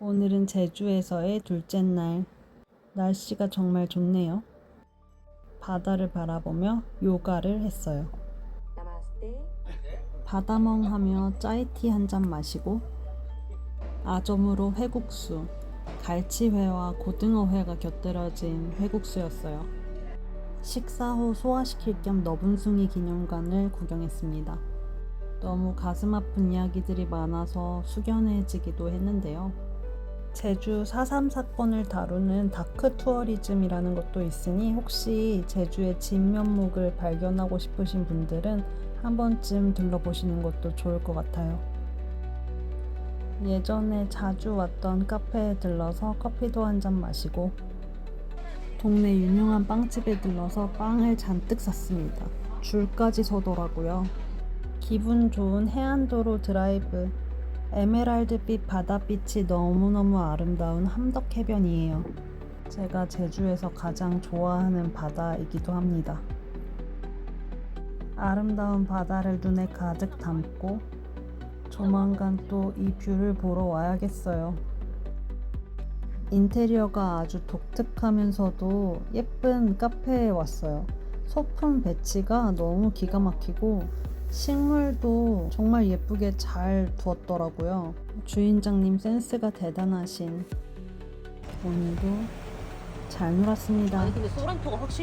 오늘은 제주에서의 둘째 날. 날씨가 정말 좋네요. 바다를 바라보며 요가를 했어요. 나마스테. 바다멍 하며 짜이티 한 잔 마시고 아점으로 회국수, 갈치회와 고등어회가 곁들여진 회국수였어요. 식사 후 소화시킬 겸 너분숭이 기념관을 구경했습니다. 너무 가슴 아픈 이야기들이 많아서 숙연해지기도 했는데요. 제주 4.3 사건을 다루는 다크 투어리즘이라는 것도 있으니 혹시 제주의 진면목을 발견하고 싶으신 분들은 한 번쯤 둘러보시는 것도 좋을 것 같아요. 예전에 자주 왔던 카페에 들러서 커피도 한 잔 마시고 동네 유명한 빵집에 들러서 빵을 잔뜩 샀습니다. 줄까지 서더라고요. 기분 좋은 해안도로 드라이브. 에메랄드빛 바다빛이 너무너무 아름다운 함덕해변이에요. 제가 제주에서 가장 좋아하는 바다이기도 합니다. 아름다운 바다를 눈에 가득 담고 조만간 또 이 뷰를 보러 와야겠어요. 인테리어가 아주 독특하면서도 예쁜 카페에 왔어요. 소품 배치가 너무 기가 막히고 식물도 정말 예쁘게 잘 두었더라고요. 주인장님 센스가 대단하신 오늘도 잘 놀았습니다. 아니 근데 소란토가 확실히